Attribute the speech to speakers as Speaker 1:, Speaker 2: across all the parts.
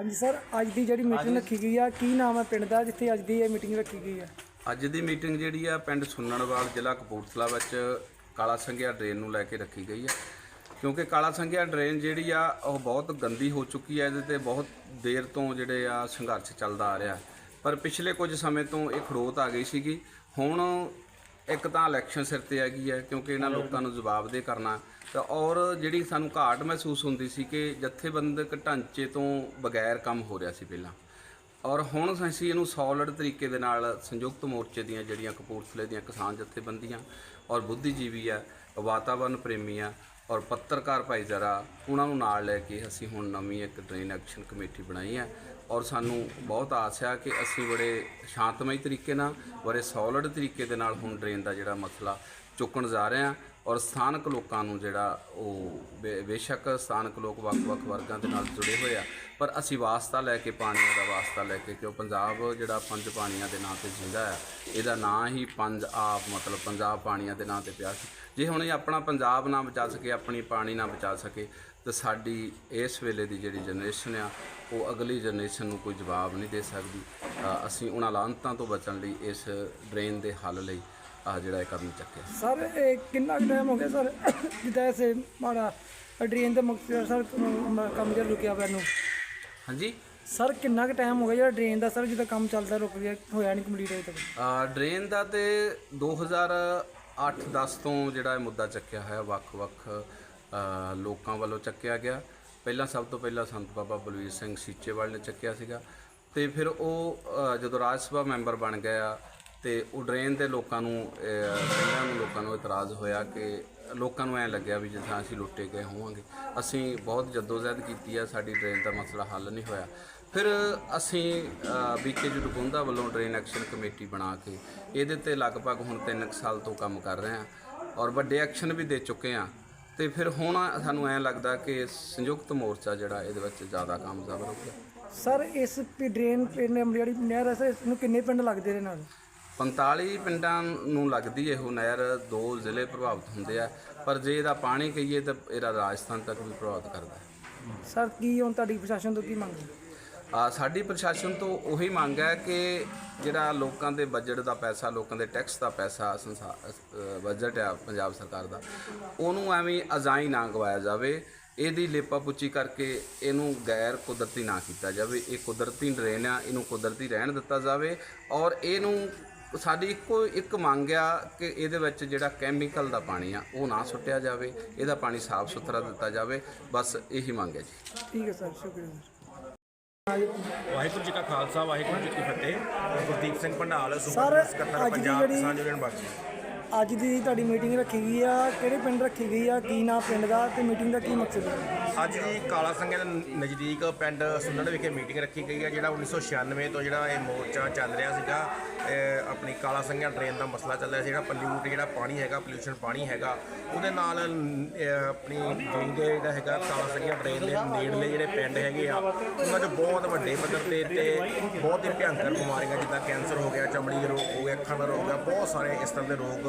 Speaker 1: ਹਾਂਜੀ ਸਰ ਅੱਜ ਦੀ ਜਿਹੜੀ ਮੀਟਿੰਗ ਰੱਖੀ ਗਈ ਆ ਕੀ ਨਾਮ ਹੈ ਪਿੰਡ ਦਾ ਜਿੱਥੇ ਅੱਜ ਦੀ ਇਹ ਮੀਟਿੰਗ ਰੱਖੀ ਗਈ ਆ?
Speaker 2: ਅੱਜ ਦੀ ਮੀਟਿੰਗ ਜਿਹੜੀ ਆ ਪਿੰਡ ਸੁੰਨਣਵਾਲ ਜ਼ਿਲ੍ਹਾ ਕਪੂਰਥਲਾ ਵਿੱਚ ਕਾਲਾ ਸੰਘਿਆ ਡਰੇਨ ਨੂੰ ਲੈ ਕੇ ਰੱਖੀ ਗਈ ਹੈ ਕਿਉਂਕਿ ਕਾਲਾ ਸੰਘਿਆ ਡਰੇਨ ਜਿਹੜੀ ਆ ਉਹ ਬਹੁਤ ਗੰਦੀ ਹੋ ਚੁੱਕੀ ਹੈ ਇਹਦੇ ਤੇ ਬਹੁਤ ਦੇਰ ਤੋਂ ਜਿਹੜੇ ਆ ਸੰਘਰਸ਼ ਚੱਲਦਾ ਆ ਰਿਹਾ। ਪਰ ਪਿਛਲੇ ਕੁਝ ਸਮੇਂ ਤੋਂ ਇਹ ਖੜੋਤ ਆ ਗਈ ਸੀਗੀ। ਹੁਣ ਇੱਕ ਤਾਂ ਇਲੈਕਸ਼ਨ ਸਿਰ ਤੇ ਹੈਗੀ ਹੈ, ਕਿਉਂਕਿ ਇਹਨਾਂ ਲੋਕਾਂ ਨੂੰ ਜਵਾਬਦੇਹ ਕਰਨਾ ਤਾਂ ਔਰ ਜਿਹੜੀ ਸਾਨੂੰ ਘਾਟ ਮਹਿਸੂਸ ਹੁੰਦੀ ਸੀ ਕਿ ਜਥੇਬੰਦਕ ਢਾਂਚੇ ਤੋਂ ਬਗੈਰ ਕੰਮ ਹੋ ਰਿਹਾ ਸੀ ਪਹਿਲਾਂ। ਔਰ ਹੁਣ ਅਸੀਂ ਇਹਨੂੰ ਸੋਲਿਡ ਤਰੀਕੇ ਦੇ ਨਾਲ ਸੰਯੁਕਤ ਮੋਰਚੇ ਦੀਆਂ ਜਿਹੜੀਆਂ ਕਪੂਰਥਲੇ ਦੀਆਂ ਕਿਸਾਨ ਜਥੇਬੰਦੀਆਂ ਔਰ ਬੁੱਧੀਜੀਵੀ ਆ ਵਾਤਾਵਰਨ ਪ੍ਰੇਮੀ ਆ ਔਰ ਪੱਤਰਕਾਰ ਭਾਈਚਾਰਾ ਉਹਨਾਂ ਨੂੰ ਨਾਲ ਲੈ ਕੇ ਅਸੀਂ ਹੁਣ ਨਵੀਂ ਇੱਕ ਟ੍ਰੇਨ ਐਕਸ਼ਨ ਕਮੇਟੀ ਬਣਾਈ ਹੈ। ਔਰ ਸਾਨੂੰ ਬਹੁਤ ਆਸ ਆ ਕਿ ਅਸੀਂ ਬੜੇ ਸ਼ਾਂਤਮਈ ਤਰੀਕੇ ਨਾਲ, ਬੜੇ ਸੋਲਿਡ ਤਰੀਕੇ ਦੇ ਨਾਲ ਹੁਣ ਡਰੇਨ ਦਾ ਜਿਹੜਾ ਮਸਲਾ ਚੁੱਕਣ ਜਾ ਰਹੇ ਹਾਂ। ਔਰ ਸਥਾਨਕ ਲੋਕਾਂ ਨੂੰ ਜਿਹੜਾ ਉਹ ਬੇ- ਬੇਸ਼ੱਕ ਸਥਾਨਕ ਲੋਕ ਵੱਖ-ਵੱਖ ਵਰਗਾਂ ਦੇ ਨਾਲ ਜੁੜੇ ਹੋਏ ਆ, ਪਰ ਅਸੀਂ ਵਾਸਤਾ ਲੈ ਕੇ, ਪਾਣੀਆਂ ਦਾ ਵਾਸਤਾ ਲੈ ਕੇ, ਕਿਉਂ ਪੰਜਾਬ ਜਿਹੜਾ ਪੰਜ ਪਾਣੀਆਂ ਦੇ ਨਾਂ ਤੇ ਜਿੰਦਾ ਆ, ਇਹਦਾ ਨਾਂ ਹੀ ਪੰਜ ਆਪ, ਮਤਲਬ ਪੰਜਾਬ ਪਾਣੀਆਂ ਦੇ ਨਾਂ ਤੇ ਪਿਆ ਸੀ। ਜੇ ਹੁਣ ਇਹ ਆਪਣਾ ਪੰਜਾਬ ਨਾ ਬਚਾ ਸਕੇ, ਆਪਣੀ ਪਾਣੀ ਨਾ ਬਚਾ ਸਕੇ, ਤਾਂ ਸਾਡੀ ਇਸ ਵੇਲੇ ਦੀ ਜਿਹੜੀ ਜਨਰੇਸ਼ਨ ਆ, ਉਹ ਅਗਲੀ ਜਨਰੇਸ਼ਨ ਨੂੰ ਕੋਈ ਜਵਾਬ ਨਹੀਂ ਦੇ ਸਕਦੀ। ਅਸੀਂ ਉਹਨਾਂ ਲਾਂਤਾਂ ਤੋਂ ਬਚਣ ਲਈ ਇਸ ਡਰੇਨ ਦੇ ਹੱਲ ਲਈ ਆ ਜਿਹੜਾ ਇਹ ਕਦਮ ਚੱਕਿਆ।
Speaker 1: ਸਰ ਇਹ ਕਿੰਨਾ ਟਾਈਮ ਹੋ ਗਿਆ ਸਰ? ਜਿੱਦਾਂ ਐਸੇ ਮਾੜਾ ਡਰੇਨ ਦੇ ਮੁਕਤ ਸਰ ਕੰਮ ਜਿਹੜਾ ਰੁਕਿਆ ਹੋਇਆ ਨੂੰ
Speaker 2: ਹਾਂਜੀ?
Speaker 1: ਸਰ ਕਿੰਨਾ ਕੁ ਟਾਈਮ ਹੋ ਗਿਆ ਜਿਹੜਾ ਡਰੇਨ ਦਾ ਸਰ ਜਿੱਦਾਂ ਕੰਮ ਚੱਲਦਾ ਰੁਕ ਗਿਆ ਹੋਇਆ ਨਹੀਂ ਕੰਪਲੀਟ ਹੋਇਆ ਤੱਕ?
Speaker 2: ਅ, ਡਰੇਨ ਦਾ ਤੇ 2008-10 ਤੋਂ ਜਿਹੜਾ ਇਹ ਮੁੱਦਾ ਚੱਕਿਆ ਹੋਇਆ ਵੱਖ-ਵੱਖ ਅ, ਲੋਕਾਂ ਵੱਲੋਂ ਚੱਕਿਆ ਗਿਆ। ਪਹਿਲਾਂ ਸਭ ਤੋਂ ਪਹਿਲਾਂ ਸੰਤ ਬਾਬਾ ਬਲਵੀਰ ਸਿੰਘ ਸੀਚੇਵਾਲ ਨੇ ਚੱਕਿਆ ਸੀਗਾ। ਤੇ ਫਿਰ ਉਹ ਅ, ਜਦੋਂ ਰਾਜ ਸਭਾ ਮੈਂਬਰ ਬਣ ਗਿਆ ਤੇ ਉਹ ਡਰੇਨ ਦੇ ਲੋਕਾਂ ਨੂੰ ਅ, ਨੂੰ ਲੋਕਾਂ ਨੂੰ ਇਤਰਾਜ਼ ਹੋਇਆ ਕਿ ਲੋਕਾਂ ਨੂੰ ਐ ਲੱਗਿਆ ਵੀ ਜਿੱਦਾਂ ਅਸੀਂ ਲੁੱਟੇ ਗਏ ਹੋਵਾਂਗੇ। ਅਸੀਂ ਬਹੁਤ ਜਦੋਜਹਿਦ ਕੀਤੀ ਆ ਸਾਡੀ ਡਰੇਨ ਦਾ ਮਸਲਾ ਹੱਲ ਨਹੀਂ ਹੋਇਆ। ਫਿਰ ਅਸੀਂ ਬੀਕੇ ਜੁਗੁੰਦਾ ਵੱਲੋਂ ਡਰੇਨ ਐਕਸ਼ਨ ਕਮੇਟੀ ਬਣਾ ਕੇ ਇਹਦੇ ਤੇ ਲਗਭਗ ਹੁਣ 3 ਸਾਲ ਤੋਂ ਕੰਮ ਕਰ ਰਹੇ ਹਾਂ ਔਰ ਵੱਡੇ ਐਕਸ਼ਨ ਵੀ ਦੇ ਚੁੱਕੇ ਹਾਂ। ਤੇ ਫਿਰ ਹੁਣ ਸਾਨੂੰ ਐ ਲੱਗਦਾ ਕਿ ਸੰਯੁਕਤ ਮੋਰਚਾ ਜਿਹੜਾ ਇਹਦੇ ਵਿੱਚ ਜ਼ਿਆਦਾ ਕਾਮਯਾਬ ਰਹੂਗਾ
Speaker 1: ਸਰ ਇਸ ਡਰੇਨ ਪਿੰਡ ਜਿਹੜੀ ਨਹਿਰ ਇਸ ਨੂੰ ਕਿੰਨੇ ਪਿੰਡ ਲੱਗਦੇ ਨੇ ਨਾਲ?
Speaker 2: 45 ਪਿੰਡਾਂ ਨੂੰ ਲੱਗਦੀ ਇਹੋ ਨਹਿਰ ਦੋ ਜ਼ਿਲ੍ਹੇ ਪ੍ਰਭਾਵਿਤ ਹੁੰਦੇ ਆ ਪਰ ਜੇ ਇਹਦਾ ਪਾਣੀ ਕਹੀਏ ਤਾਂ ਇਹਦਾ ਰਾਜਸਥਾਨ ਤੱਕ ਵੀ ਪ੍ਰਭਾਵਿਤ ਕਰਦਾ
Speaker 1: ਸਰ ਕੀ ਹੁਣ ਤੁਹਾਡੀ ਪ੍ਰਸ਼ਾਸਨ ਤੋਂ ਕੀ ਮੰਗ ਹੈ?
Speaker 2: ਆ ਸਾਡੀ ਪ੍ਰਸ਼ਾਸਨ ਤੋਂ ਉਹੀ ਮੰਗ ਹੈ ਕਿ ਜਿਹੜਾ ਲੋਕਾਂ ਦੇ ਬਜਟ ਦਾ ਪੈਸਾ ਲੋਕਾਂ ਦੇ ਟੈਕਸ ਦਾ ਪੈਸਾ ਬਜਟ ਆ ਪੰਜਾਬ ਸਰਕਾਰ ਦਾ ਉਹਨੂੰ ਐਵੇਂ ਅਜ਼ਾਈ ਨਾ ਗਵਾਇਆ ਜਾਵੇ। ਇਹਦੀ ਲੇਪਾ ਪੁੱਚੀ ਕਰਕੇ ਇਹਨੂੰ ਗੈਰ ਕੁਦਰਤੀ ਨਾ ਕੀਤਾ ਜਾਵੇ। ਇਹ ਕੁਦਰਤੀ ਡਰੇਨ ਆ ਇਹਨੂੰ ਕੁਦਰਤੀ ਰਹਿਣ ਦਿੱਤਾ ਜਾਵੇ ਔਰ ਇਹਨੂੰ ਸਾਡੀ ਇੱਕੋ ਇੱਕ ਮੰਗ ਆ ਕਿ ਇਹਦੇ ਵਿੱਚ ਜਿਹੜਾ ਕੈਮੀਕਲ ਦਾ ਪਾਣੀ ਆ ਉਹ ਨਾ ਸੁੱਟਿਆ ਜਾਵੇ ਇਹਦਾ ਪਾਣੀ ਸਾਫ਼ ਸੁਥਰਾ ਦਿੱਤਾ ਜਾਵੇ ਬਸ ਇਹੀ ਮੰਗ ਹੈ ਜੀ।
Speaker 1: ਠੀਕ ਹੈ ਸਰ ਸ਼ੁਕਰੀਆ
Speaker 3: ਵਾਹਿਗੁਰੂ ਜੀ ਕਾ ਖਾਲਸਾ ਵਾਹਿਗੁਰੂ ਜੀ ਕੀ ਫਤਿਹ। ਗੁਰਦੀਪ ਸਿੰਘ ਸਕੱਤਰ
Speaker 1: ਅੱਜ ਦੀ
Speaker 3: ਪੰਜਾਬ
Speaker 1: ਜਿਹੜੀ-
Speaker 3: ਕਿਸਾਨ ਯੂਨੀਅਨ
Speaker 1: ਅੱਜ ਦੀ ਤੁਹਾਡੀ ਮੀਟਿੰਗ ਰੱਖੀ ਗਈ ਆ, ਕਿਹੜੇ ਪਿੰਡ ਰੱਖੀ ਗਈ ਆ, ਕੀ ਨਾਂ ਪਿੰਡ ਦਾ ਤੇ ਮੀਟਿੰਗ ਦਾ ਕੀ ਮਕਸਦ ਹੈ?
Speaker 3: ਅੱਜ ਦੀ ਕਾਲਾ ਸੰਘੇ ਦੇ ਨਜ਼ਦੀਕ ਪਿੰਡ ਸੁੰਨੜ ਵਿਖੇ ਮੀਟਿੰਗ ਰੱਖੀ ਗਈ ਹੈ ਜਿਹੜਾ 1996 ਤੋਂ ਜਿਹੜਾ ਇਹ ਮੋਰਚਾ ਚੱਲ ਰਿਹਾ ਸੀਗਾ, ਇਹ ਆਪਣੀ ਕਾਲਾ ਸੰਘਿਆ ਡਰੇਨ ਦਾ ਮਸਲਾ ਚੱਲ ਰਿਹਾ ਸੀ, ਜਿਹੜਾ ਪੋਲਿਊਟ ਜਿਹੜਾ ਪਾਣੀ ਹੈਗਾ ਪੋਲਿਊਸ਼ਨ ਪਾਣੀ ਹੈਗਾ, ਉਹਦੇ ਨਾਲ ਇਹ ਆਪਣੀ ਜਿਹੜੀ ਦੇ ਜਿਹੜਾ ਹੈਗਾ ਕਾਲਾ ਸੰਘਿਆ ਡਰੇਨ ਦੇ ਨੇੜਲੇ ਜਿਹੜੇ ਪਿੰਡ ਹੈਗੇ ਆ, ਉਹਨਾਂ 'ਚ ਬਹੁਤ ਵੱਡੇ ਪੱਧਰ ਤੇ ਤੇ ਬਹੁਤ ਹੀ ਭਿਆਨਕ ਬਿਮਾਰੀਆਂ, ਜਿੱਦਾਂ ਕੈਂਸਰ ਹੋ ਗਿਆ, ਚਮੜੀ ਦੇ ਰੋਗ ਹੋ ਗਿਆ, ਅੱਖਾਂ ਦਾ ਰੋਗ ਹੋ ਗਿਆ, ਬਹੁਤ ਸਾਰੇ ਇਸ ਤਰ੍ਹਾਂ ਦੇ ਰੋਗ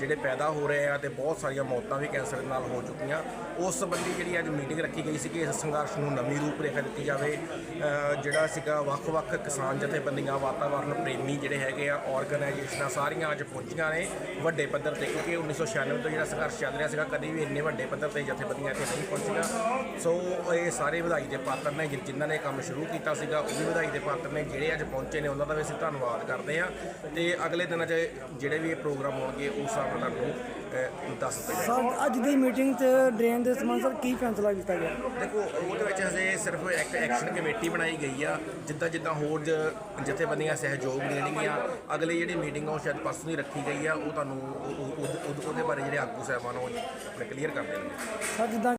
Speaker 3: ਜਿਹੜੇ ਪੈਦਾ ਹੋ ਰਹੇ ਆ ਤੇ ਬਹੁਤ ਸਾਰੀਆਂ ਮੌਤਾਂ ਵੀ ਕੈਂਸਰ ਦੇ ਨਾਲ ਹੋ ਚੁੱਕੀਆਂ। ਉਸ ਸੰਬੰਧੀ ਜਿਹੜੀ ਅੱਜ ਮੀਟਿੰਗ ਰੱਖੀ ਗਈ ਸੀ ਕਿ ਇਸ ਸੰਘਰਸ਼ ਨੂੰ ਨਵੀਂ ਰੂਪ ਰੇਖਾ ਦਿੱਤੀ ਜਾਵੇ ਜਿਹੜਾ ਸੀਗਾ ਵੱਖ-ਵੱਖ ਕਿਸਾਨ ਜਥੇਬੰਦੀਆਂ, ਵਾਤਾਵਰਨ ਪ੍ਰੇਮੀ ਜਿਹੜੇ ਹੈਗੇ ਆ ਆਰਗੇਨਾਈਜੇਸ਼ਨਾਂ ਸਾਰੀਆਂ ਅੱਜ ਪਹੁੰਚੀਆਂ ਨੇ ਵੱਡੇ ਪੱਧਰ ਤੇ, ਕਿਉਂਕਿ 1996 ਤੋਂ ਜਿਹੜਾ ਸੰਘਰਸ਼ ਚੱਲ ਰਿਹਾ ਸੀਗਾ, ਕਦੀ ਵੀ ਇੰਨੇ ਵੱਡੇ ਪੱਧਰ ਤੇ ਜਥੇਬੰਦੀਆਂ ਇੱਥੇ ਨਹੀਂ ਪਹੁੰਚੀਆਂ। ਸੋ ਇਹ ਸਾਰੇ ਵਧਾਈ ਦੇ ਪਾਤਰ ਨੇ ਜਿਨ੍ਹਾਂ ਨੇ ਕੰਮ ਸ਼ੁਰੂ ਕੀਤਾ ਸੀਗਾ, ਉਹ ਵੀ ਵਧਾਈ ਦੇ ਪਾਤਰ ਨੇ, ਜਿਹੜੇ ਅੱਜ ਪਹੁੰਚੇ ਨੇ, ਉਹਨਾਂ ਦਾ ਵੀ ਅਸੀਂ ਧੰਨਵਾਦ ਕਰਦੇ ਹਾਂ। ਤੇ ਅਗਲੇ ਦਿਨਾਂ 'ਚ ਜਿਹੜੇ ਵੀ ਇਹ ਪ੍ਰੋਗਰਾਮ ਹੋਣਗੇ ਉਸ ਹਿਸਾਬ ਤੁਹਾਨੂੰ ਦੱਸ ਦਿੱਤਾ
Speaker 1: ਸਰ ਅੱਜ ਦੀ ਮੀਟਿੰਗ 'ਚ ਡਰੇਨ ਦੇ ਸੰਬੰਧ ਸਰ ਕੀ ਫੈਸਲਾ ਕੀਤਾ ਗਿਆ?
Speaker 3: ਦੇਖੋ ਉਹਦੇ ਵਿੱਚ ਹਜੇ ਸਿਰਫ ਇੱਕ ਐਕਸ਼ਨ ਕਮੇਟੀ ਬਣਾਈ ਗਈ ਆ। ਜਿੱਦਾਂ ਜਿੱਦਾਂ ਹੋਰ ਜ- ਜਥੇਬੰਦੀਆਂ ਸਹਿਯੋਗ ਦੇਣਗੀਆਂ ਅਗਲੀ ਜਿਹੜੀ ਮੀਟਿੰਗ ਆ ਉਹ ਸ਼ਾਇਦ ਪਰਸੋਂ ਹੀ ਰੱਖੀ ਗਈ ਆ। ਉਹ ਤੁਹਾਨੂੰ ਉਹ- ਉਹ- ਉਹ- ਉਹਦੇ ਬਾਰੇ ਜਿਹੜੇ ਆਗੂ ਸਾਹਿਬਾਨ ਉਹ ਕਲੀਅਰ ਕਰ ਦੇਣਗੇ।
Speaker 1: ਸਰ ਜਿੱਦਾਂ